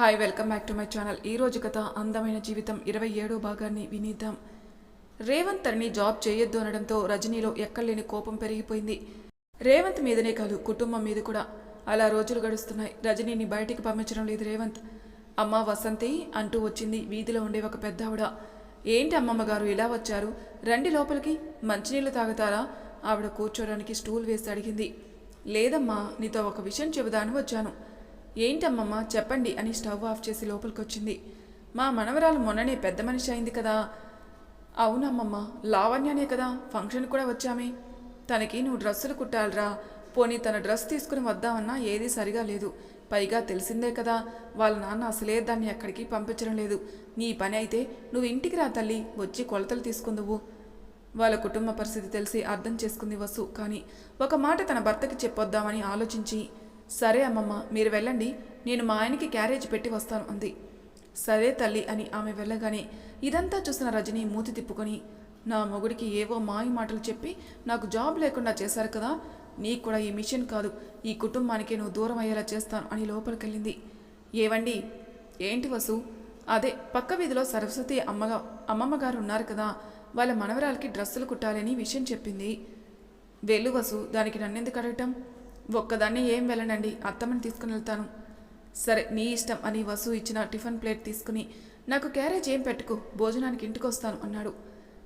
Hi welcome back to my channel. ఈ రోజు కథ అందమైన జీవితం ఇరవై ఏడో భాగాన్ని వినిద్దాం. రేవంత్ తనని జాబ్ చేయొద్దు అనడంతో రజనీలో ఎక్కడలేని కోపం పెరిగిపోయింది. రేవంత్ మీదనే కాదు కుటుంబం మీద కూడా. అలా రోజులు గడుస్తున్నాయి. రజనీని బయటికి పంపించడం లేదు రేవంత్. అమ్మ వసంతి అంటూ వచ్చింది. వీధిలో ఉండే ఒక పెద్ద ఆవిడ ఏంటి అమ్మమ్మ గారు ఇలా వచ్చారు? రండి లోపలికి. మంచినీళ్ళు తాగుతారా? ఆవిడ కూర్చోడానికి స్టూల్ వేసి అడిగింది. లేదమ్మా నీతో ఒక విషయం చెబుదాని వచ్చాను. ఏంటమ్మమ్మ చెప్పండి అని స్టవ్ ఆఫ్ చేసి లోపలికి వచ్చింది మా మనవరాలు మొన్ననే పెద్ద మనిషి అయింది కదా. అవునమ్మమ్మ లావణ్యనే కదా ఫంక్షన్ కూడా వచ్చామే. తనకి నువ్వు డ్రెస్సులు కుట్టాలిరా. పోనీ తన డ్రెస్ తీసుకుని వద్దామన్నా ఏదీ సరిగా లేదు. పైగా తెలిసిందే కదా వాళ్ళ నాన్న అసలే దాన్ని ఎక్కడికి పంపించడం లేదు. నీ పని అయితే నువ్వు ఇంటికి రా తల్లి వచ్చి కొలతలు తీసుకుందువు. వాళ్ళ కుటుంబ పరిస్థితి తెలిసి అర్థం చేసుకుంది వసు. కానీ ఒక మాట తన భర్తకి చెప్పొద్దామని ఆలోచించి సరే అమ్మమ్మ మీరు వెళ్ళండి. నేను మా ఆయనకి క్యారేజ్ పెట్టి వస్తాను అంది. సరే తల్లి అని ఆమె వెళ్ళగానే ఇదంతా చూసిన రజని మూతి తిప్పుకొని నా మొగుడికి ఏవో మాయ మాటలు చెప్పి నాకు జాబ్ లేకుండా చేశారు కదా నీకు కూడా ఈ మిషన్ కాదు ఈ కుటుంబానికి నువ్వు దూరం అయ్యేలా చేస్తాను అని లోపలికెళ్ళింది. ఏవండి? ఏంటి వసు? అదే పక్క వీధిలో సరస్వతి అమ్మగా అమ్మమ్మ గారు ఉన్నారు కదా వాళ్ళ మనవరాలకి డ్రెస్సులు కుట్టాలని విషయం చెప్పింది. వెళ్ళు వసు దానికి నన్నెందుకు అడగటం? ఒక్కదాన్ని ఏం వెళ్ళనండి. అత్తమ్మని తీసుకుని వెళ్తాను. సరే నీ ఇష్టం అని వసు ఇచ్చిన టిఫిన్ ప్లేట్ తీసుకుని నాకు క్యారేజ్ ఏం పెట్టుకు భోజనానికి ఇంటికి వస్తాను అన్నాడు.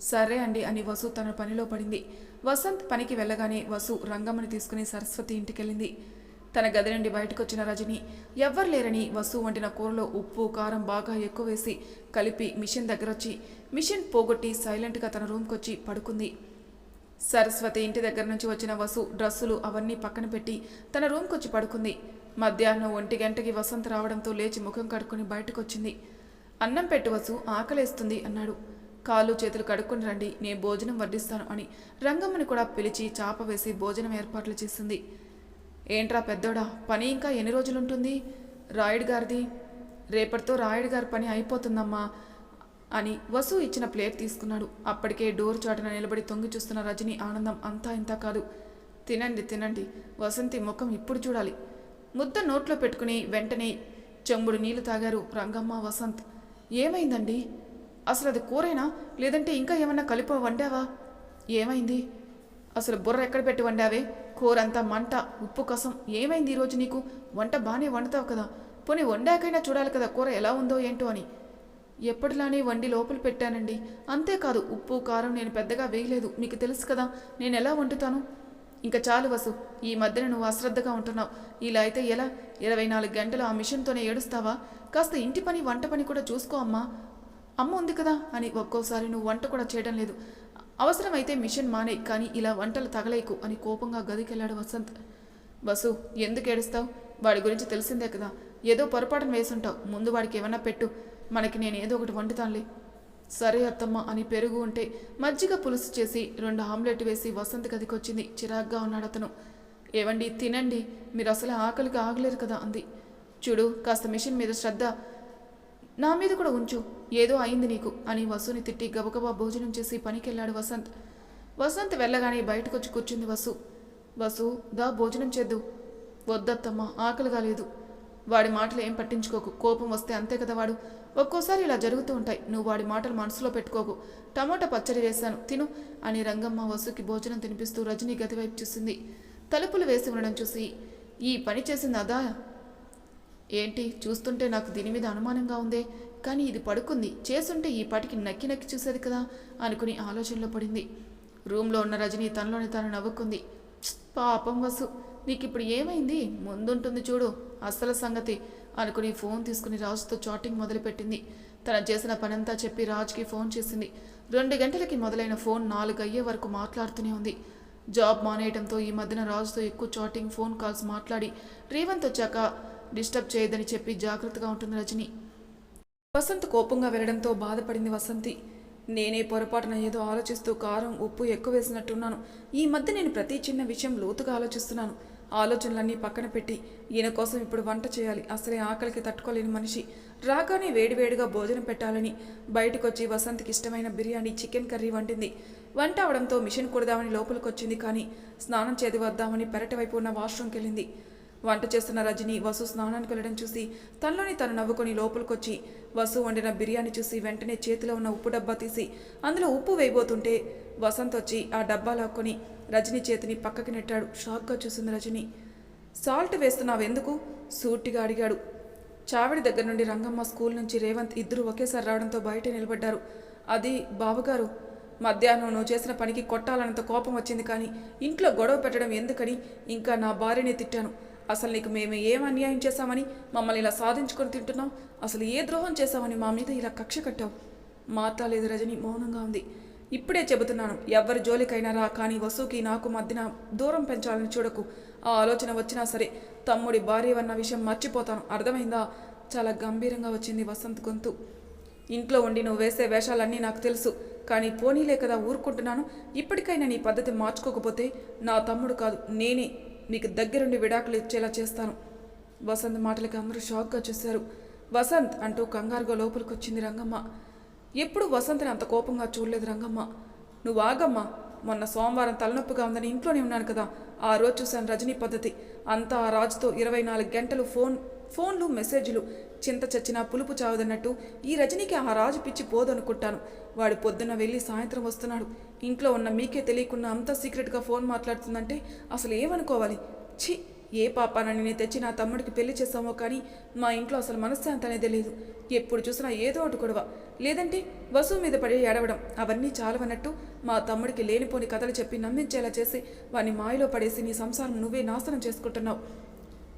సరే అండి అని వసు తన పనిలో పడింది. వసంత్ పనికి వెళ్ళగానే వసు రంగమ్మని తీసుకుని సరస్వతి ఇంటికెళ్ళింది. తన గది నుండి బయటకు వచ్చిన రజని ఎవ్వరు లేరని వసు వండిన కూరలో ఉప్పు కారం బాగా ఎక్కువ వేసి కలిపి మిషన్ దగ్గరొచ్చి మిషన్ పోగొట్టి సైలెంట్గా తన రూమ్కి వచ్చి పడుకుంది. సరస్వతి ఇంటి దగ్గర నుంచి వచ్చిన వసు డ్రస్సులు అవన్నీ పక్కన పెట్టి తన రూమ్కి వచ్చి పడుకుంది. మధ్యాహ్నం ఒంటి గంటకి వసంత్ రావడంతో లేచి ముఖం కడుక్కుని బయటకొచ్చింది. అన్నం పెట్టు వసు ఆకలేస్తుంది అన్నాడు. కాళ్ళు చేతులు కడుక్కుని రండి నేను భోజనం వడ్డిస్తాను అని రంగమ్మని కూడా పిలిచి చాప వేసి భోజనం ఏర్పాట్లు చేసింది. ఏంట్రా పెద్దోడా పని ఇంకా ఎన్ని రోజులుంటుంది? రాయుడు గారిది? రేపటితో రాయుడు గారి పని అయిపోతుందమ్మా. అని వసు ఇచ్చిన ప్లేట్ తీసుకున్నాడు. అప్పటికే డోర్ చాటున నిలబడి తొంగి చూస్తున్న రజని ఆనందం అంతా ఇంత కాదు. తినండి తినండి. వసంతి ముఖం ఇప్పుడు చూడాలి. ముద్ద నోట్లో పెట్టుకుని వెంటనే చెంబుడు నీళ్ళు తాగారు రంగమ్మ వసంత్. ఏమైందండి? అసలు అది కూరైనా? లేదంటే ఇంకా ఏమన్నా కలిప వండావా? ఏమైంది? అసలు బుర్ర ఎక్కడ పెట్టి వండావే? కూరంతా మంట ఉప్పు కసం. ఏమైంది ఈరోజు నీకు? వంట బాగానే వండుతావు కదా. పోనీ వండాకైనా చూడాలి కదా కూర ఎలా ఉందో ఏంటో అని. ఎప్పటిలానే వండి లోపల పెట్టానండి. అంతేకాదు ఉప్పు కారం నేను పెద్దగా వేయలేదు. మీకు తెలుసు కదా నేను ఎలా వండుతాను? ఇంకా చాలు వసు ఈ మధ్యన నువ్వు అశ్రద్ధగా ఉంటున్నావు. ఇలా అయితే ఎలా? ఇరవై నాలుగు గంటలు ఆ మిషన్తోనే ఏడుస్తావా? కాస్త ఇంటి పని వంట పని కూడా చూసుకో అమ్మా. అమ్మ ఉంది కదా అని ఒక్కోసారి నువ్వు వంట కూడా చేయడం లేదు. అవసరమైతే మిషన్ మానే కానీ ఇలా వంటలు తగలేకు అని కోపంగా గదికెళ్ళాడు వసంత్. బసు ఎందుకు ఏడుస్తావు? వాడి గురించి తెలిసిందే కదా. ఏదో పొరపాటును వేసుంటావు. ముందు వాడికి ఏమన్నా పెట్టు. మనకి నేను ఏదో ఒకటి వండుతానులే. సరే అత్తమ్మ అని పెరుగు ఉంటే మజ్జిగ పులుసు చేసి రెండు ఆమ్లెట్ వేసి వసంత్ గదికొచ్చింది. చిరాగ్గా ఉన్నాడు అతను. ఏవండి తినండి. మీరు అసలు ఆకలికి ఆగలేరు కదా అంది. చూడు కాస్త మిషన్ మీద శ్రద్ధ. నా మీద కూడా ఉంచు. ఏదో అయింది నీకు అని వసుని తిట్టి గబగబా భోజనం చేసి పనికెళ్ళాడు వసంత్. వసంత్ వెళ్ళగానే బయటకొచ్చి కూర్చుంది వసు. వసు దా భోజనం చేద్దు. వద్దత్తమ్మ ఆకలిగా లేదు. వాడి మాటలు ఏం పట్టించుకోకు. కోపం వస్తే అంతే కదా వాడు. ఒక్కోసారి ఇలా జరుగుతూ ఉంటాయి. నువ్వు వాడి మాటలు మనసులో పెట్టుకోకు. టమోటా పచ్చడి వేశాను. తిను అని రంగమ్మ వసుకి భోజనం తినిపిస్తూ రజనీ గదివైపు చూసింది. తలుపులు వేసి ఉండడం చూసి ఈ పని చేసింది అదా? ఏంటి? చూస్తుంటే నాకు దీని మీద అనుమానంగా ఉందే. కానీ ఇది పడుకుంది. చేసుంటే ఈ పాటికి నక్కి నక్కి చూసేది కదా అనుకుని ఆలోచనలో పడింది. రూమ్లో ఉన్న రజనీ తనలోని తాను నవ్వుకుంది. పాపం వసు. నీకు ఇప్పుడు ఏమైంది? ముందుంటుంది చూడు. అసలు సంగతి. అనుకుని ఫోన్ తీసుకుని రాజుతో చాటింగ్ మొదలుపెట్టింది. తన చేసిన పనంతా చెప్పి రాజ్కి ఫోన్ చేసింది. రెండు గంటలకి మొదలైన ఫోన్ నాలుగు అయ్యే వరకు మాట్లాడుతూనే ఉంది. జాబ్ మానేయడంతో ఈ మధ్యన రాజుతో ఎక్కువ చాటింగ్ ఫోన్ కాల్స్ మాట్లాడి రేవంత్ వచ్చాక డిస్టర్బ్ చేయదని చెప్పి జాగ్రత్తగా ఉంటుంది రజని. వసంత్ కోపంగా వెళ్ళడంతో బాధపడింది వసంతి. నేనే పొరపాటున ఏదో ఆలోచిస్తూ కారం ఉప్పు ఎక్కువ వేసినట్టున్నాను. ఈ మధ్య నేను ప్రతి చిన్న విషయం లోతుగా ఆలోచిస్తున్నాను. ఆలోచనలన్నీ పక్కన పెట్టి ఈయన కోసం ఇప్పుడు వంట చేయాలి. అసలే ఆకలికి తట్టుకోలేని మనిషి. రాగానే వేడివేడిగా భోజనం పెట్టాలని బయటకొచ్చి వసంత్కి ఇష్టమైన బిర్యానీ చికెన్ కర్రీ వండింది. వంట అవడంతో మిషన్ కుడదామని లోపలికి వచ్చింది కానీ స్నానం చేది వద్దామని పెరటి వైపు ఉన్న వాష్రూమ్కి వెళ్ళింది వంట చేస్తున్న రజని వసు స్నానానికి వెళ్ళడం చూసి తనలోని తను నవ్వుకొని లోపలికొచ్చి వసు వండిన బిర్యానీ చూసి వెంటనే చేతిలో ఉన్న ఉప్పు డబ్బా తీసి అందులో ఉప్పు వేయబోతుంటే వసంత్ వచ్చి ఆ డబ్బా లాక్కొని రజని చేతిని పక్కకి నెట్టాడు. షాక్గా చూసింది రజని. సాల్ట్ వేస్తున్నావు ఎందుకు సూటిగా అడిగాడు. చావిడి దగ్గర నుండి రంగమ్మ స్కూల్ నుంచి రేవంత్ ఇద్దరు ఒకేసారి రావడంతో బయట నిలబడ్డారు. అది బావగారు మధ్యాహ్నం నువ్వు చేసిన పనికి కొట్టాలన్నంత కోపం వచ్చింది కానీ ఇంట్లో గొడవ పెట్టడం ఎందుకని ఇంకా నా భార్యనే తిట్టాను. అసలు నీకు మేము ఏం అన్యాయం చేశామని మమ్మల్ని ఇలా సాధించుకొని తింటున్నావు? అసలు ఏ ద్రోహం చేశామని మా మీద ఇలా కక్ష కట్టావు? మాట్లాడలేదు రజని మౌనంగా ఉంది. ఇప్పుడే చెబుతున్నాను ఎవరి జోలికైనా రా కానీ వసుకి నాకు మధ్యన దూరం పెంచాలని చూడకు. ఆ ఆలోచన వచ్చినా సరే తమ్ముడి భార్య అన్న విషయం మర్చిపోతాను. అర్థమైందా? చాలా గంభీరంగా వచ్చింది వసంత్ గొంతు. ఇంట్లో ఉండి నువ్వు వేసే వేషాలన్నీ నాకు తెలుసు కానీ పోనీలే కదా ఊరుకుంటున్నాను. ఇప్పటికైనా నీ పద్ధతి మార్చుకోకపోతే నా తమ్ముడు కాదు నేనే మీకు దగ్గరుండి విడాకులు ఇచ్చేలా చేస్తాను. వసంత్ మాటలకి అందరూ షాక్గా చూశారు. వసంత్ అంటూ కంగారుగా లోపలికి వచ్చింది రంగమ్మ. ఎప్పుడు వసంత్ని అంత కోపంగా చూడలేదు రంగమ్మ. నువ్వు ఆగమ్మా. మొన్న సోమవారం తలనొప్పిగా ఉందని ఇంట్లోనే ఉన్నాను కదా. ఆ రోజు చూశాను రజనీ పద్ధతి. అంతా ఆ రాజుతో ఇరవై నాలుగు గంటలు ఫోన్ ఫోన్లు మెసేజ్లు. చింత చచ్చినా పులుపు చావదన్నట్టు ఈ రజనీకి ఆ రాజు పిచ్చి పోదనుకుంటాను. వాడు పొద్దున్న వెళ్ళి సాయంత్రం వస్తున్నాడు. ఇంట్లో ఉన్న మీకే తెలియకుండా అంతా సీక్రెట్గా ఫోన్ మాట్లాడుతుందంటే అసలు ఏమనుకోవాలి? ఛీ! ఏ పాపానని నేను తెచ్చి నా తమ్ముడికి పెళ్ళి చేసామో కానీ మా ఇంట్లో అసలు మనశ్శాంతి అనేది లేదు ఎప్పుడు చూసినా ఏదో ఒకటి గొడవ. లేదంటే వసువు మీద పడి ఏడవడం. అవన్నీ చాలవన్నట్టు మా తమ్ముడికి లేనిపోని కథలు చెప్పి నమ్మించేలా చేసి వాని మాయలో పడేసి నీ సంసారం నువ్వే నాశనం చేసుకుంటున్నావు.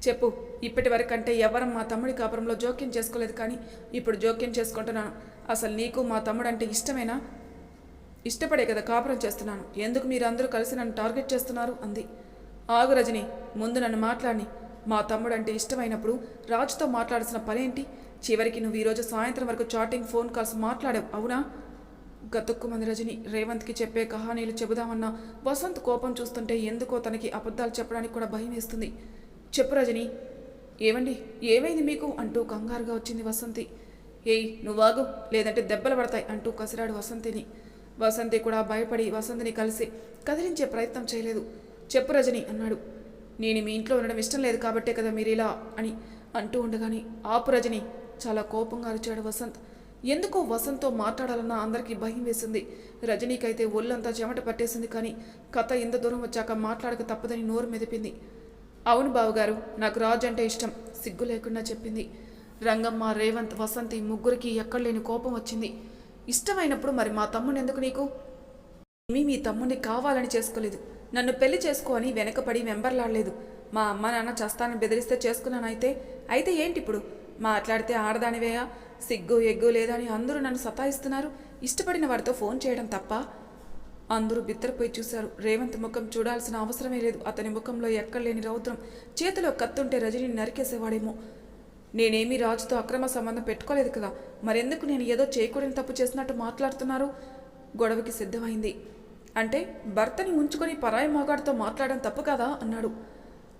చెప్పు ఇప్పటి వరకంటే ఎవరం మా తమ్ముడి కాపురంలో జోక్యం చేసుకోలేదు కానీ ఇప్పుడు జోక్యం చేసుకుంటున్నాను. అసలు నీకు మా తమ్ముడు అంటే ఇష్టమేనా? ఇష్టపడే కదా కాపురం చేస్తున్నాను. ఎందుకు మీరు అందరూ కలిసి నన్ను టార్గెట్ చేస్తున్నారు? అంది. ఆగు రజని ముందు నన్ను మాట్లాడి. మా తమ్ముడు అంటే ఇష్టమైనప్పుడు రాజుతో మాట్లాడాల్సిన పనేంటి? చివరికి నువ్వు ఈరోజు సాయంత్రం వరకు చాటింగ్ ఫోన్ కాల్స్ మాట్లాడావు అవునా? గతుక్కుమంది రజని రేవంత్కి చెప్పే కహానీలు చెబుదామన్నా వసంత్ కోపం చూస్తుంటే ఎందుకో తనకి అబద్ధాలు చెప్పడానికి కూడా భయం వేస్తుంది. చెప్పు రజని. ఏమండి ఏమైంది మీకు? అంటూ కంగారుగా వచ్చింది వసంతి. ఏయ్ నువ్వాగు లేదంటే దెబ్బలు పడతాయి అంటూ కసిరాడు వసంతిని. వసంతి కూడా భయపడి వసంతిని కలిసి కదిలించే ప్రయత్నం చేయలేదు. చెప్పు రజని అన్నాడు. నేను మీ ఇంట్లో ఉండడం ఇష్టం లేదు కాబట్టే కదా మీరు ఇలా అని అంటూ ఉండగానే ఆపు రజని. చాలా కోపంగా అరిచాడు వసంత్. ఎందుకో వసంత్తో మాట్లాడాలన్న అందరికీ భయం వేసింది. రజనీకైతే ఒళ్ళంతా చెమట పట్టేసింది కానీ కథ ఎంత దూరం వచ్చాక మాట్లాడక తప్పదని నోరు మెదిపింది. అవును బావగారు నాకు రాజు అంటే ఇష్టం సిగ్గు లేకుండా చెప్పింది. రంగమ్మ రేవంత్ వసంతి ముగ్గురికి ఎక్కడలేని కోపం వచ్చింది. ఇష్టమైనప్పుడు మరి మా తమ్ముని ఎందుకు నీకు? ఏమీ మీ తమ్ముడిని కావాలని చేసుకోలేదు. నన్ను పెళ్ళి చేసుకోని వెనకపడి వెంబర్లాడలేదు. మా అమ్మ నాన్న చస్తాను బెదిరిస్తే చేసుకున్నానైతే. అయితే ఏంటి ఇప్పుడు మాట్లాడితే ఆడదానివేయా? సిగ్గు ఎగ్గు లేదని అందరూ నన్ను సతాయిస్తున్నారు. ఇష్టపడిన వాడితో ఫోన్ చేయడం తప్ప? అందరూ బిత్తరపోయి చూశారు. రేవంత్ ముఖం చూడాల్సిన అవసరమే లేదు. అతని ముఖంలో ఎక్కడలేని రౌద్రం. చేతిలో కత్తుంటే రజని నరికేసేవాడేమో. నేనేమీ రాజుతో అక్రమ సంబంధం పెట్టుకోలేదు కదా. మరెందుకు నేను ఏదో చేయకూడని తప్పు చేసినట్టు మాట్లాడుతున్నారు? గొడవకి సిద్ధమైంది. అంటే భర్తని ఉంచుకొని పరాయి మోగాడితో మాట్లాడడం తప్పు కదా అన్నాడు.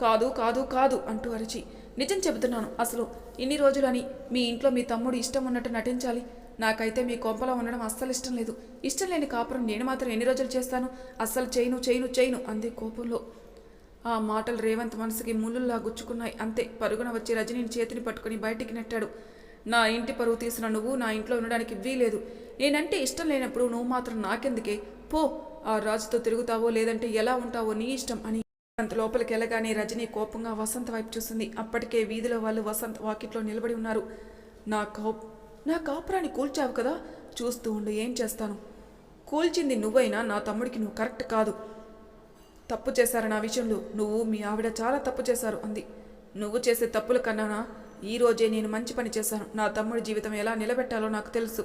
కాదు కాదు కాదు అంటూ అరిచి. నిజం చెబుతున్నాను అసలు ఇన్ని రోజులని మీ ఇంట్లో మీ తమ్ముడు ఇష్టం ఉన్నట్టు నటించాలి. నాకైతే మీ కొంపలో ఉండడం అస్సలు ఇష్టం లేదు. ఇష్టం లేని కాపురం నేను మాత్రం ఎన్ని రోజులు చేస్తాను? అస్సలు చేయను చేయను చేయను అంది కోపంలో. ఆ మాటలు రేవంత్ మనసుకి ముళ్ళుల్లా గుచ్చుకున్నాయి. అంతే పరుగున వచ్చి రజనీని చేతిని పట్టుకుని బయటికి నెట్టాడు. నా ఇంటి పరువు తీసిన నువ్వు నా ఇంట్లో ఉండడానికి వీలేదు నేనంటే ఇష్టం లేనప్పుడు నువ్వు మాత్రం నాకెందుకే? పో ఆ రాజుతో తిరుగుతావో లేదంటే ఎలా ఉంటావో నీ ఇష్టం అని అంత లోపలికి వెళ్ళగానే రజనీ కోపంగా వసంత వైపు చూసింది. అప్పటికే వీధిలో వాళ్ళు వసంత్ వాకిట్లో నిలబడి ఉన్నారు. నా కోప్ నా కాపురాన్ని కూల్చావు కదా? చూస్తూ ఉండు ఏం చేస్తాను? కూల్చింది నువ్వైనా నా తమ్ముడికి నువ్వు కరెక్ట్ కాదు. తప్పు చేశారు నా విషయంలో నువ్వు మీ ఆవిడ చాలా తప్పు చేశారు అంది. నువ్వు చేసే తప్పుల కన్నానా? ఈరోజే నేను మంచి పని చేశాను. నా తమ్ముడి జీవితం ఎలా నిలబెట్టాలో నాకు తెలుసు.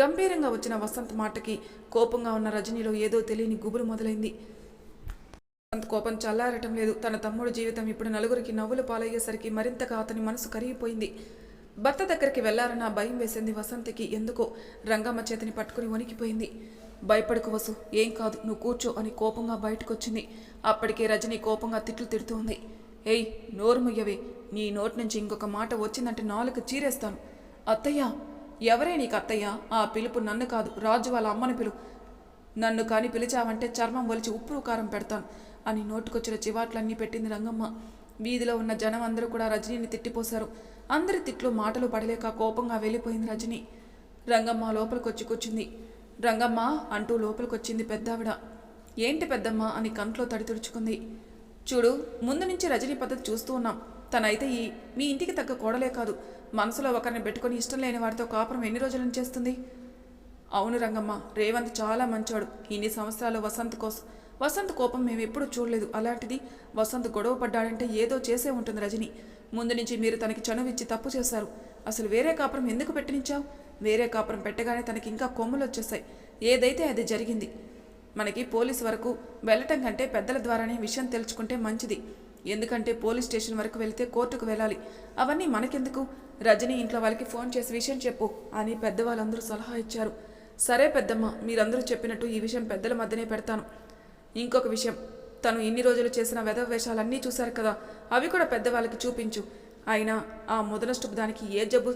గంభీరంగా వచ్చిన వసంత్ మాటకి కోపంగా ఉన్న రజనీలో ఏదో తెలియని గుబులు మొదలైంది. వసంత్ కోపం చల్లారటం లేదు. తన తమ్ముడు జీవితం ఇప్పుడు నలుగురికి నవ్వులు పాలయ్యేసరికి మరింతగా అతని మనసు కరిగిపోయింది. భర్త దగ్గరికి వెళ్ళారన్న భయం వేసింది వసంతికి. ఎందుకో రంగమ్మ చేతిని పట్టుకుని వణికిపోయింది. భయపడకు వసు ఏం కాదు నువ్వు కూర్చో అని కోపంగా బయటకొచ్చింది. అప్పటికే రజని కోపంగా తిట్లు తిడుతూ ఉంది ఏయ్ నోరుముయ్యవే నీ నోటి నుంచి ఇంకొక మాట వచ్చిందంటే నాలుగు చీరేస్తాను. అత్తయ్య ఎవరే నీకు అత్తయ్య? ఆ పిలుపు నన్ను కాదు రాజు వాళ్ళ అమ్మని పిలు నన్ను కాని పిలిచావంటే చర్మం ఒలిచి ఉప్పు కారం పెడతాను అని నోటుకొచ్చిన చివాట్లన్నీ పెట్టింది రంగమ్మ. వీధిలో ఉన్న జనం అందరూ కూడా రజనీని తిట్టిపోశారు. అందరి తిట్లు మాటలు పడలేక కోపంగా వెళ్ళిపోయింది రజని. రంగమ్మ లోపలికొచ్చి కూర్చుంది. రంగమ్మ అంటూ లోపలికొచ్చింది పెద్దావిడ. ఏంటి పెద్దమ్మ అని కంట్లో తడి తుడుచుకుంది. చూడు ముందు నుంచి రజనీ పద్ధతి చూస్తూ ఉన్నాం. తనైతే ఈ మీ ఇంటికి తగ్గ కోడలే కాదు. మనసులో ఒకరిని పెట్టుకొని ఇష్టం లేని వారితో కాపురం ఎన్ని రోజుల నుంచి చేస్తుంది? అవును రంగమ్మ రేవంత్ చాలా మంచోడు. ఇన్ని సంవత్సరాలు వసంత్ కోసం వసంత్ కోపం మేము ఎప్పుడూ చూడలేదు. అలాంటిది వసంత్ గొడవ పడ్డాడంటే ఏదో చేసే ఉంటుంది రజని. ముందు నుంచి మీరు తనకి చనువిచ్చి తప్పు చేశారు. అసలు వేరే కాపురం ఎందుకు పెట్టినిచ్చావు? వేరే కాపురం పెట్టగానే తనకి ఇంకా కొమ్ములు వచ్చేసాయి ఏదైతే అది జరిగింది. మనకి పోలీస్ వరకు వెళ్ళటం కంటే పెద్దల ద్వారానే విషయం తెలుసుకుంటే మంచిది. ఎందుకంటే పోలీస్ స్టేషన్ వరకు వెళితే కోర్టుకు వెళ్ళాలి. అవన్నీ మనకెందుకు? రజనీ ఇంట్లో వాళ్ళకి ఫోన్ చేసి విషయం చెప్పు అని పెద్దవాళ్ళందరూ సలహా ఇచ్చారు. సరే పెద్దమ్మ మీరందరూ చెప్పినట్టు ఈ విషయం పెద్దల మధ్యనే పెడతాను. ఇంకొక విషయం. తను ఇన్ని రోజులు చేసిన వెధవ వేషాలన్నీ చూశారు కదా. అవి కూడా పెద్దవాళ్ళకి చూపించు. అయినా ఆ మొదలష్టపు దానికి ఏ జబ్బు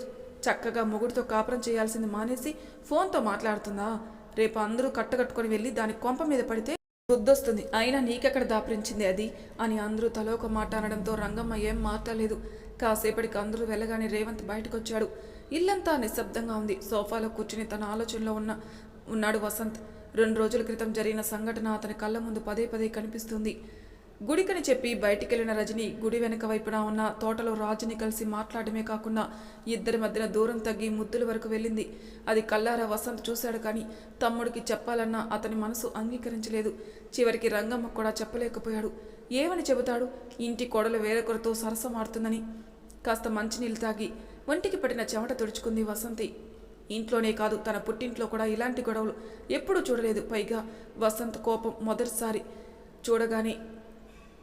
చక్కగా మొగుడితో కాపురం చేయాల్సింది మానేసి ఫోన్తో మాట్లాడుతుందా? రేపు అందరూ కట్టకట్టుకొని వెళ్ళి దాని కొంప మీద పడితే బుద్ధొస్తుంది. అయినా నీకెక్కడ దాపరించింది అది? అని అందరూ తలో ఒక మాట అనడంతో రంగమ్మ ఏం మాట్లాడలేదు. కాసేపటికి అందరూ వెళ్ళగానే రేవంత్ బయటకొచ్చాడు. ఇల్లంతా నిశ్శబ్దంగా ఉంది. సోఫాలో కూర్చుని తన ఆలోచనలో ఉన్న ఉన్నాడు వసంత్. రెండు రోజుల క్రితం జరిగిన సంఘటన అతని కళ్ళ ముందు పదే పదే కనిపిస్తుంది. గుడికని చెప్పి బయటికెళ్ళిన రజని గుడి వెనక వైపున ఉన్న తోటలో రాజుని కలిసి మాట్లాడమే కాకుండా ఇద్దరి మధ్యన దూరం తగ్గి ముద్దుల వరకు వెళ్ళింది. అది కల్లారా వసంత్ చూశాడు కానీ తమ్ముడికి చెప్పాలన్నా అతని మనసు అంగీకరించలేదు. చివరికి రంగమ్మ కూడా చెప్పలేకపోయాడు. ఏమని చెబుతాడు? ఇంటి కొడలు వేరొకరితో సరసమాడుతుందని. కాస్త మంచినీళ్ళు తాగి ఒంటికి పట్టిన చెమట తుడుచుకుంది వసంతి. ఇంట్లోనే కాదు తన పుట్టింట్లో కూడా ఇలాంటి గొడవలు ఎప్పుడూ చూడలేదు. పైగా వసంత్ కోపం మొదటిసారి చూడగానే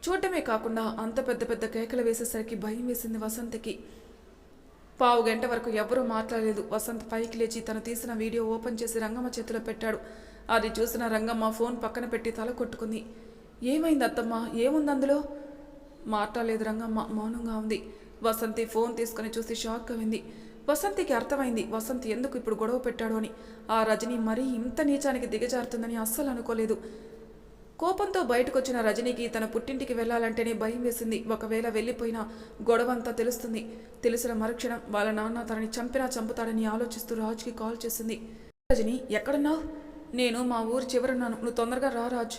చూడటమే కాకుండా అంత పెద్ద పెద్ద కేకలు వేసేసరికి భయం వేసింది వసంత్కి. పావు గంట వరకు ఎవరూ మాట్లాడలేదు. వసంత్ పైకి లేచి తను తీసిన వీడియో ఓపెన్ చేసి రంగమ్మ చేతిలో పెట్టాడు. అది చూసిన రంగమ్మ ఫోన్ పక్కన పెట్టి తల కొట్టుకుంది. ఏమైంది అత్తమ్మ? ఏముంది అందులో? మాట్లాడలేదు రంగమ్మ మౌనంగా ఉంది. వసంతి ఫోన్ తీసుకుని చూసి షాక్ అయింది వసంతికి అర్థమైంది. వసంత్ ఎందుకు ఇప్పుడు గొడవ పెట్టాడు అని. ఆ రజని మరీ ఇంత నీచానికి దిగజారుతుందని అస్సలు అనుకోలేదు. కోపంతో బయటకొచ్చిన రజనీకి తన పుట్టింటికి వెళ్ళాలంటేనే భయం వేసింది. ఒకవేళ వెళ్ళిపోయినా గొడవంతా తెలుస్తుంది. తెలిసిన మరుక్షణం వాళ్ళ నాన్న తనని చంపినా చంపుతాడని ఆలోచిస్తూ రాజుకి కాల్ చేసింది. రజని ఎక్కడున్నావు? నేను మా ఊరు చివరున్నాను. నువ్వు తొందరగా రా రాజు.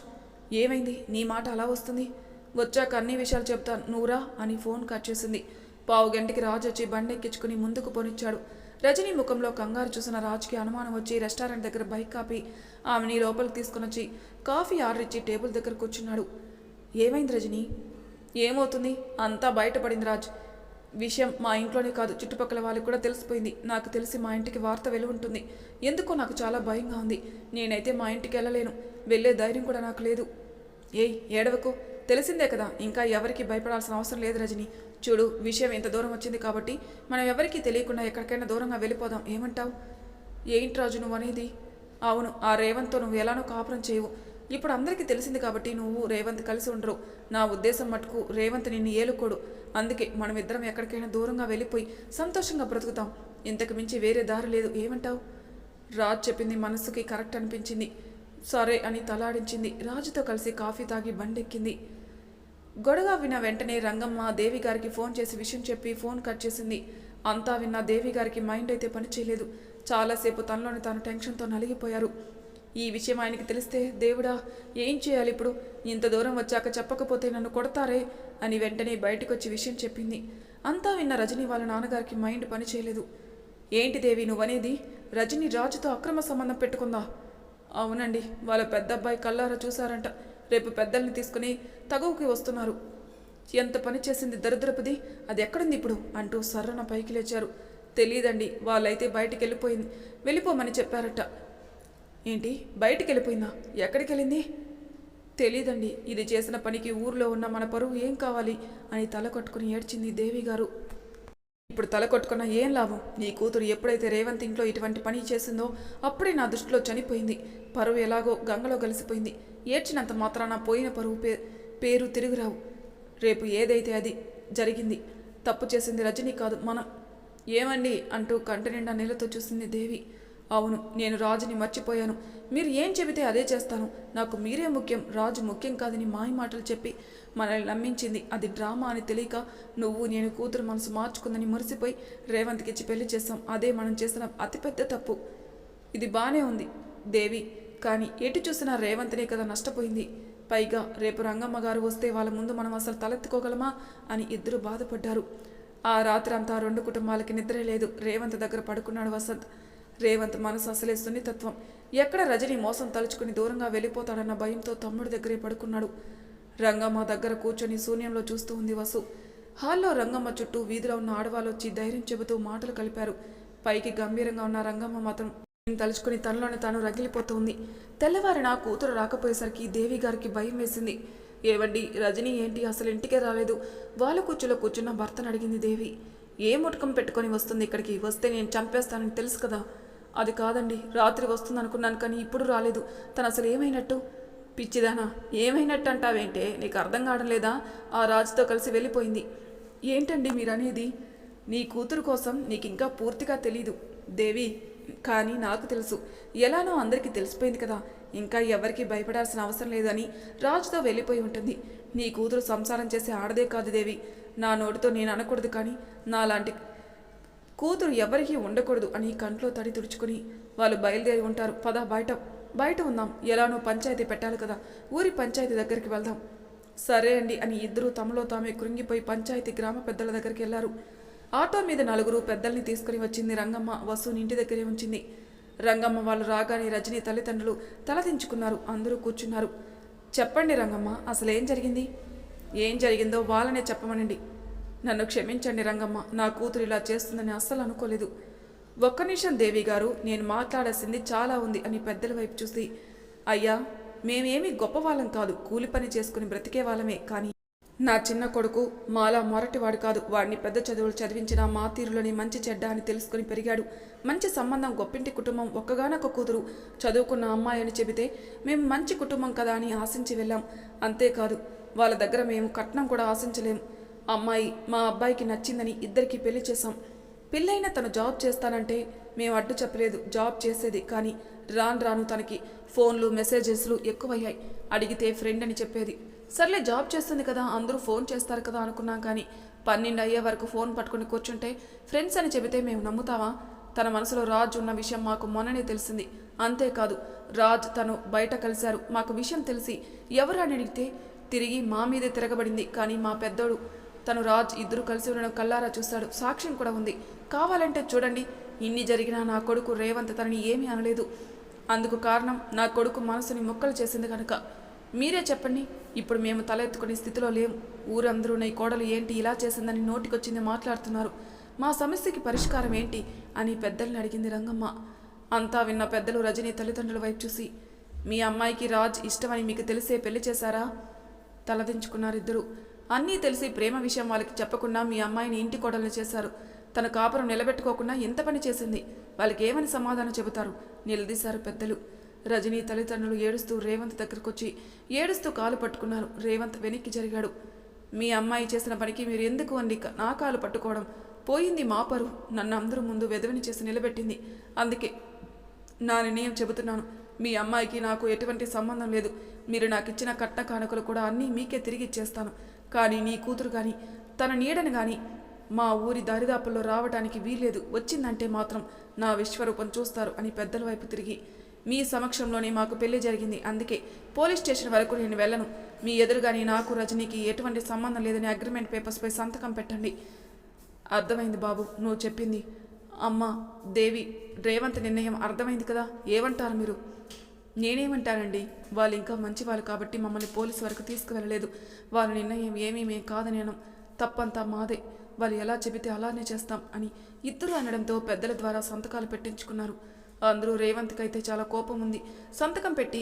ఏమైంది? నీ మాట అలా వస్తుంది? వచ్చాక అన్ని విషయాలు చెప్తాను. నువ్వురా అని ఫోన్ కట్ చేసింది. పావు గంటకి రాజు వచ్చి బండెక్కించుకుని ముందుకు పోనిచ్చాడు. రజనీ ముఖంలో కంగారు చూసిన రాజుకి అనుమానం వచ్చి రెస్టారెంట్ దగ్గర బైక్ కాపి ఆమెని లోపలికి తీసుకుని వచ్చి కాఫీ ఆర్డర్ ఇచ్చి టేబుల్ దగ్గర కూర్చున్నాడు. ఏమైంది రజని? ఏమవుతుంది? అంతా బయటపడింది రాజ్. విషయం మా ఇంట్లోనే కాదు చుట్టుపక్కల వాళ్ళకి కూడా తెలిసిపోయింది. నాకు తెలిసి మా ఇంటికి వార్త వెలు ఉంటుంది ఎందుకో నాకు చాలా భయంగా ఉంది. నేనైతే మా ఇంటికి వెళ్ళలేను. వెళ్ళే ధైర్యం కూడా నాకు లేదు. ఏయ్ ఏడవకు. తెలిసిందే కదా ఇంకా ఎవరికి భయపడాల్సిన అవసరం లేదు రజని. చూడు విషయం ఇంత దూరం వచ్చింది కాబట్టి మనం ఎవరికీ తెలియకుండా ఎక్కడికైనా దూరంగా వెళ్ళిపోదాం. ఏమంటావు? ఏంటి రాజు నువ్వు అనేది? అవును ఆ రేవంత్తో నువ్వు ఎలానో కాపురం చేయవు. ఇప్పుడు అందరికీ తెలిసింది కాబట్టి నువ్వు రేవంత్ కలిసి ఉండరు. నా ఉద్దేశం మటుకు రేవంత్ నిన్ను ఏలుకోడు. అందుకే మనం ఇద్దరం ఎక్కడికైనా దూరంగా వెళ్ళిపోయి సంతోషంగా బ్రతుకుతాం. ఇంతకు మించి వేరే దారి లేదు. ఏమంటావు? రాజ్ చెప్పింది మనసుకి కరెక్ట్ అనిపించింది. సరే అని తలాడించింది. రాజుతో కలిసి కాఫీ తాగి బండెక్కింది. గొడవ విన్న వెంటనే రంగమ్మ దేవి గారికి ఫోన్ చేసి విషయం చెప్పి ఫోన్ కట్ చేసింది. అంతా విన్న దేవి గారికి మైండ్ అయితే పనిచేయలేదు చాలాసేపు తనలోని తాను టెన్షన్తో నలిగిపోయారు. ఈ విషయం ఆయనకి తెలిస్తే దేవుడా ఏం చేయాలి ఇప్పుడు? ఇంత దూరం వచ్చాక చెప్పకపోతే నన్ను కొడతారే? అని వెంటనే బయటకు వచ్చి విషయం చెప్పింది. అంతా విన్న రజనీ వాళ్ళ నాన్నగారికి మైండ్ పనిచేయలేదు ఏంటి దేవి నువ్వనేది? రజని రాజుతో అక్రమ సంబంధం పెట్టుకుందా? అవునండి వాళ్ళ పెద్ద అబ్బాయి కల్లారా చూశారంట. రేపు పెద్దల్ని తీసుకుని తగువుకి వస్తున్నారు. ఎంత పని చేసింది దరిద్రపుది అది ఎక్కడుంది ఇప్పుడు? అంటూ సర్రన పైకి లేచారు. తెలియదండి వాళ్ళైతే బయటికి వెళ్ళిపోయింది వెళ్ళిపోమని చెప్పారట. ఏంటి బయటికి వెళ్ళిపోయిందా ఎక్కడికి వెళ్ళింది తెలీదండి ఇది చేసిన పనికి ఊర్లో ఉన్న మన పరువు ఏం కావాలి అని తల కొట్టుకుని ఏడ్చింది దేవి గారు ఇప్పుడు తల కొట్టుకున్న ఏం లాభం? నీ కూతురు ఎప్పుడైతే రేవంత్ ఇంట్లో ఇటువంటి పని చేసిందో అప్పుడే నా దృష్టిలో చనిపోయింది. పరువు ఎలాగో గంగలో కలిసిపోయింది. ఏడ్చినంత మాత్రాన పోయిన పరువు పే పేరు తిరుగురావు. రేపు ఏదైతే అది జరిగింది తప్పు చేసింది రజనీ కాదు మనం ఏమండి అంటూ కంటి నిండా నీళ్ళతో చూసింది దేవి. అవును నేను రాజుని మర్చిపోయాను. మీరు ఏం చెబితే అదే చేస్తాను. నాకు మీరే ముఖ్యం రాజు ముఖ్యం కాదని మాయ మాటలు చెప్పి మనల్ని నమ్మించింది. అది డ్రామా అని తెలియక నువ్వు నేను కూతురు మనసు మార్చుకుందని మురిసిపోయి రేవంత్కి ఇచ్చి పెళ్ళి చేస్తాం అదే మనం చేసిన అతిపెద్ద తప్పు. ఇది బానే ఉంది దేవి. కానీ ఎటు చూసినా రేవంత్నే కదా నష్టపోయింది. పైగా రేపు రంగమ్మ గారు వస్తే వాళ్ళ ముందు మనం అసలు తలెత్తుకోగలమా అని ఇద్దరు బాధపడ్డారు. ఆ రాత్రి అంతా రెండు కుటుంబాలకి నిద్ర లేదు. రేవంత్ దగ్గర పడుకున్నాడు వసంత్. రేవంత్ మనసు అసలే సున్నితత్వం. ఎక్కడ రజని మోసం తలుచుకుని దూరంగా వెళ్ళిపోతాడన్న భయంతో తమ్ముడి దగ్గరే పడుకున్నాడు. రంగమ్మ దగ్గర కూర్చొని శూన్యంలో చూస్తూ ఉంది వసు. హాల్లో రంగమ్మ చుట్టూ వీధిలో ఉన్న ఆడవాళ్ళు వచ్చి ధైర్యం చెబుతూ మాటలు కలిపారు. పైకి గంభీరంగా ఉన్న రంగమ్మ మాత్రం నేను తలుచుకుని తనలోనే తాను రగిలిపోతుంది. తెల్లవారిన కూతురు రాకపోయేసరికి దేవి గారికి భయం వేసింది. ఏవండి రజని ఏంటి? అసలు ఇంటికే రాలేదు. వాళ్ళ కూర్చులో కూర్చున్న భర్తను అడిగింది దేవి. ఏ ముటకం పెట్టుకొని వస్తుంది ఇక్కడికి? వస్తే నేను చంపేస్తానని తెలుసు కదా. అది కాదండి రాత్రి వస్తుంది అనుకున్నాను కానీ ఇప్పుడు రాలేదు. తను అసలు ఏమైనట్టు? పిచ్చిదానా ఏమైనట్టు అంటావేంటే నీకు అర్థం కావడం లేదా ఆ రాజుతో కలిసి వెళ్ళిపోయింది. ఏంటండి మీరనేది? నీ కూతురు కోసం నీకు ఇంకా పూర్తిగా తెలీదు. దేవి కానీ నాకు తెలుసు. ఎలానో అందరికీ తెలిసిపోయింది కదా. ఇంకా ఎవరికి భయపడాల్సిన అవసరం లేదని రాజుతో వెళ్ళిపోయి ఉంటుంది. నీ కూతురు సంసారం చేసే ఆడదే కాదు దేవి. నా నోటితో నేను అనకూడదు కానీ నాలాంటి కూతురు ఎవరికీ ఉండకూడదు అని కంట్లో తడి తుడుచుకుని వాళ్ళు బయలుదేరి ఉంటారు. పద బయట. బయట ఉందాం ఎలానో పంచాయతీ పెట్టాలి కదా. ఊరి పంచాయతీ దగ్గరికి వెళ్దాం. సరే అండి అని ఇద్దరూ తమలో తామే కృంగిపోయి పంచాయతీ గ్రామ పెద్దల దగ్గరికి వెళ్ళారు ఆటో మీద నలుగురు పెద్దల్ని తీసుకుని వచ్చింది రంగమ్మ. వసుని ఇంటి దగ్గరే ఉంచింది. రంగమ్మ వాళ్ళు రాగానే రజనీ తల్లిదండ్రులు తలదించుకున్నారు అందరూ కూర్చున్నారు. చెప్పండి రంగమ్మ అసలు ఏం జరిగింది? ఏం జరిగిందో వాళ్ళనే చెప్పమనండి. నన్ను క్షమించండి రంగమ్మ. నా కూతురు ఇలా చేస్తుందని అస్సలు అనుకోలేదు. ఒక్క నిమిషం దేవి గారు నేను మాట్లాడాల్సింది చాలా ఉంది అని పెద్దల వైపు చూసి అయ్యా మేమేమీ గొప్పవాళ్ళం కాదు కూలి పని చేసుకుని బ్రతికే వాళ్ళమే కానీ నా చిన్న కొడుకు మాలా మొరటివాడు కాదు. వాడిని పెద్ద చదువులు చదివించిన మా తీరులోని మంచి చెడ్డ అని తెలుసుకుని పెరిగాడు. మంచి సంబంధం గొప్పింటి కుటుంబం ఒక్కగానొక్క కూతురు చదువుకున్న అమ్మాయి అని చెబితే మేము మంచి కుటుంబం కదా అని ఆశించి వెళ్ళాం. అంతేకాదు వాళ్ళ దగ్గర మేము కట్నం కూడా ఆశించలేము అమ్మాయి మా అబ్బాయికి నచ్చిందని ఇద్దరికి పెళ్ళి చేశాం. పెళ్ళైన తను జాబ్ చేస్తానంటే మేము అడ్డు చెప్పలేదు జాబ్ చేసేది. కానీ రాను రాను తనకి ఫోన్లు మెసేజెస్లు ఎక్కువయ్యాయి. అడిగితే ఫ్రెండ్ అని చెప్పేది. సర్లే జాబ్ చేస్తుంది కదా అందరూ ఫోన్ చేస్తారు కదా అనుకున్నాం కానీ పన్నెండు అయ్యే వరకు ఫోన్ పట్టుకుని కూర్చుంటే ఫ్రెండ్స్ అని చెబితే మేము నమ్ముతావా తన మనసులో రాజ్ ఉన్న విషయం మాకు మొన్ననే తెలిసింది. అంతేకాదు రాజ్ తను బయట కలిశారు. మాకు విషయం తెలిసి ఎవరు అని అడిగితే తిరిగి మా మీదే తిరగబడింది. కానీ మా పెద్దోడు తను రాజ్ ఇద్దరు కలిసి ఉండడం కల్లారా చూశాడు సాక్ష్యం కూడా ఉంది. కావాలంటే చూడండి. ఇన్ని జరిగినా నా కొడుకు రేవంత్ తనని ఏమీ అనలేదు. అందుకు కారణం నా కొడుకు మనసుని మొక్కలు చేసింది కనుక మీరే చెప్పండి. ఇప్పుడు మేము తలెత్తుకునే స్థితిలో లేము ఊరందరూ నీ కోడలు ఏంటి? ఇలా చేసిందని నోటికొచ్చింది మాట్లాడుతున్నారు. మా సమస్యకి పరిష్కారం ఏంటి? అని పెద్దల్ని అడిగింది రంగమ్మ. అంతా విన్న పెద్దలు రజనీ తల్లిదండ్రుల వైపు చూసి మీ అమ్మాయికి రాజ్ ఇష్టమని మీకు తెలిసే పెళ్ళి చేశారా? తలదించుకున్నారు ఇద్దరు అన్నీ తెలిసి ప్రేమ విషయం వాళ్ళకి చెప్పకుండా మీ అమ్మాయిని ఇంటి కోడల్ని చేశారు. తన కాపురం నిలబెట్టుకోకుండా ఎంత పని చేసింది? వాళ్ళకి ఏమని సమాధానం చెబుతారు? నిలదీశారు పెద్దలు. రజనీ తల్లిదండ్రులు ఏడుస్తూ రేవంత్ దగ్గరకొచ్చి ఏడుస్తూ కాలు పట్టుకున్నారు. రేవంత్ వెనక్కి జరిగాడు. మీ అమ్మాయి చేసిన పనికి మీరు ఎందుకు అండి నా కాలు పట్టుకోవడం? పోయింది మా పరువు. నన్ను అందరూ ముందు వెదవిని చేసి నిలబెట్టింది. అందుకే నా నిర్ణయం చెబుతున్నాను. మీ అమ్మాయికి నాకు ఎటువంటి సంబంధం లేదు. మీరు నాకు ఇచ్చిన కట్న కానుకలు కూడా అన్నీ మీకే తిరిగి ఇచ్చేస్తాను. కానీ నీ కూతురు కానీ తన నీడను కానీ మా ఊరి దరిదాపుల్లో రావటానికి వీల్లేదు. వచ్చిందంటే మాత్రం నా విశ్వరూపం చూస్తారు అని పెద్దల వైపు తిరిగి మీ సమక్షంలోనే మాకు పెళ్ళి జరిగింది. అందుకే పోలీస్ స్టేషన్ వరకు నేను వెళ్ళను. మీ ఎదురుగాని నాకు రజనీకి ఎటువంటి సంబంధం లేదని అగ్రిమెంట్ పేపర్స్పై సంతకం పెట్టండి. అర్థమైంది బాబు నువ్వు చెప్పింది. అమ్మ దేవి రేవంత్ నిర్ణయం అర్థమైంది కదా? ఏమంటారు మీరు? నేనేమంటానండి? వాళ్ళు ఇంకా మంచి వాళ్ళు కాబట్టి మమ్మల్ని పోలీసు వరకు తీసుకువెళ్ళలేదు. వాళ్ళ నిర్ణయం ఏమీ మేం కాదని అనం. తప్పంతా మాదే. వాళ్ళు ఎలా చెబితే అలానే చేస్తాం అని ఇద్దరు అనడంతో పెద్దల ద్వారా సంతకాలు పెట్టించుకున్నారు. అందరూ రేవంత్కి అయితే చాలా కోపం ఉంది సంతకం పెట్టి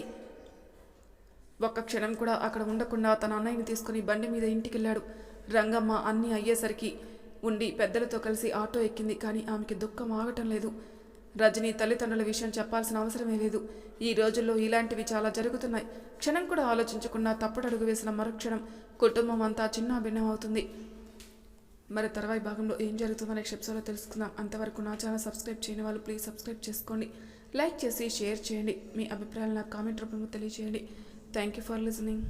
ఒక్క క్షణం కూడా అక్కడ ఉండకుండా తన అన్నయ్యని తీసుకుని బండి మీద ఇంటికెళ్ళాడు. రంగమ్మ అన్నీ అయ్యేసరికి ఉండి పెద్దలతో కలిసి ఆటో ఎక్కింది కానీ ఆమెకి దుఃఖం ఆగటం లేదు. రజనీ తల్లిదండ్రుల విషయం చెప్పాల్సిన అవసరమే లేదు. ఈ రోజుల్లో ఇలాంటివి చాలా జరుగుతున్నాయి. క్షణం కూడా ఆలోచించకుండా తప్పుడడుగు వేసిన మరుక్షణం కుటుంబం అంతా చిన్న భిన్నం అవుతుంది. మరి తర్వాయి భాగంలో ఏం జరుగుతుందో నెక్స్ట్ ఎపిసోడ్లో తెలుసుకుందాం. అంతవరకు నా ఛానల్ సబ్స్క్రైబ్ చేయని వాళ్ళు ప్లీజ్ సబ్స్క్రైబ్ చేసుకోండి. లైక్ చేసి షేర్ చేయండి. మీ అభిప్రాయాలు నాకు కామెంట్ రూపంలో తెలియజేయండి. Thank you for listening